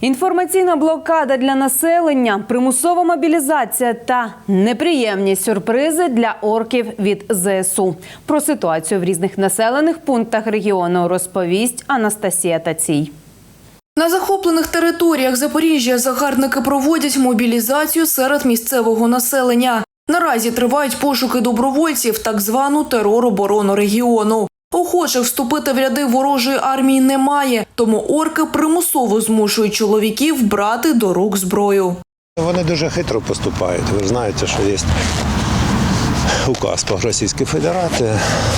Інформаційна блокада для населення, примусова мобілізація та неприємні сюрпризи для орків від ЗСУ. Про ситуацію в різних населених пунктах регіону розповість Анастасія Тацій. На захоплених територіях Запоріжжя загарбники проводять мобілізацію серед місцевого населення. Наразі тривають пошуки добровольців, так звану тероборону регіону. Охочих вступити в ряди ворожої армії немає, тому орки примусово змушують чоловіків брати до рук зброю. Вони дуже хитро поступають. Ви знаєте, що є указ по Російській Федерації,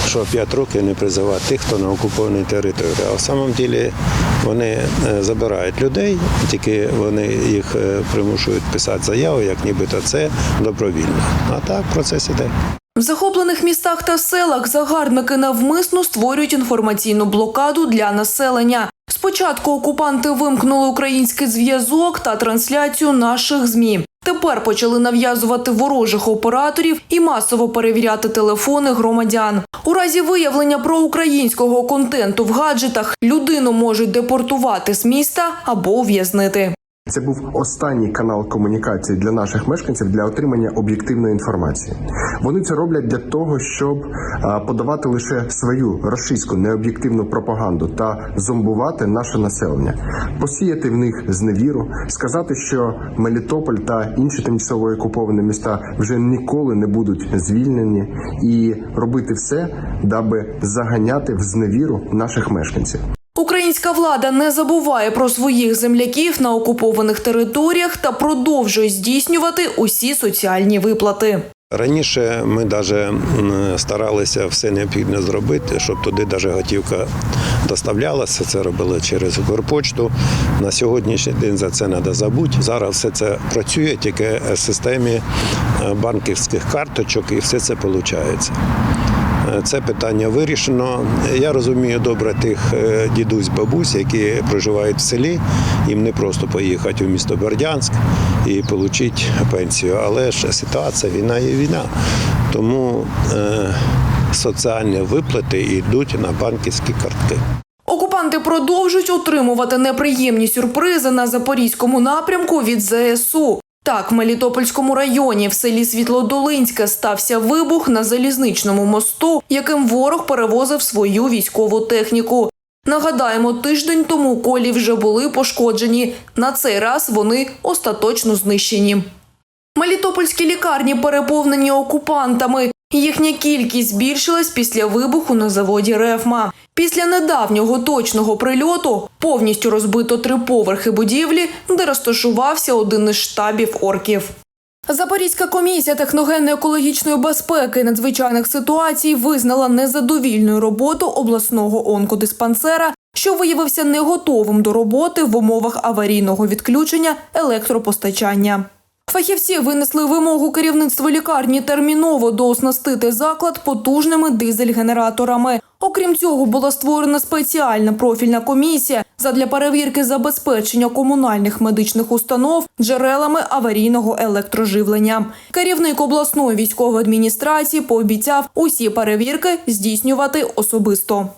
що 5 років не призивати тих, хто на окупованій території. А в самом ділі вони е, забирають людей, тільки вони їх е, примушують писати заяву, як нібито це добровільно. А так процес іде. В захоплених містах та селах загарбники навмисно створюють інформаційну блокаду для населення. Спочатку окупанти вимкнули український зв'язок та трансляцію наших змі. Тепер почали нав'язувати ворожих операторів і масово перевіряти телефони громадян. У разі виявлення проукраїнського контенту в гаджетах людину можуть депортувати з міста або ув'язнити. Це був останній канал комунікації для наших мешканців для отримання об'єктивної інформації. Вони це роблять для того, щоб подавати лише свою російську необ'єктивну пропаганду та зомбувати наше населення, посіяти в них зневіру, сказати, що Мелітополь та інші тимчасово окуповані міста вже ніколи не будуть звільнені, і робити все, даби заганяти в зневіру наших мешканців. Українська влада не забуває про своїх земляків на окупованих територіях та продовжує здійснювати усі соціальні виплати. Раніше ми навіть старалися все необхідне зробити, щоб туди навіть готівка доставлялася. Це робили через Укрпочту. На сьогоднішній день за це треба забути. Зараз все це працює тільки в системі е, банківських карточок, і все це виходить. Це питання вирішено. Я розумію добре тих е, дідусь, бабусь, які проживають в селі. Їм не просто поїхати у місто Бердянськ і отримати пенсію. Але ж ситуація війна є війна. Тому е, соціальні виплати йдуть на банківські картки. Окупанти продовжують отримувати неприємні сюрпризи на запорізькому напрямку від ЗСУ. Так, в Мелітопольському районі в селі Світлодолинське стався вибух на залізничному мосту, яким ворог перевозив свою військову техніку. Нагадаємо, тиждень тому колі вже були пошкоджені. На цей раз вони остаточно знищені. Мелітопольські лікарні переповнені окупантами. Їхня кількість збільшилась після вибуху на заводі Рефма. Після недавнього точного прильоту повністю розбито три поверхи будівлі, де розташувався один із штабів орків. Запорізька комісія техногенно-екологічної безпеки надзвичайних ситуацій визнала незадовільною роботу обласного онкодиспансера, що виявився не готовим до роботи в умовах аварійного відключення електропостачання. Фахівці винесли вимогу керівництву лікарні терміново дооснастити заклад потужними дизель-генераторами. Окрім цього, була створена спеціальна профільна комісія задля перевірки забезпечення комунальних медичних установ джерелами аварійного електроживлення. Керівник обласної військової адміністрації пообіцяв усі перевірки здійснювати особисто.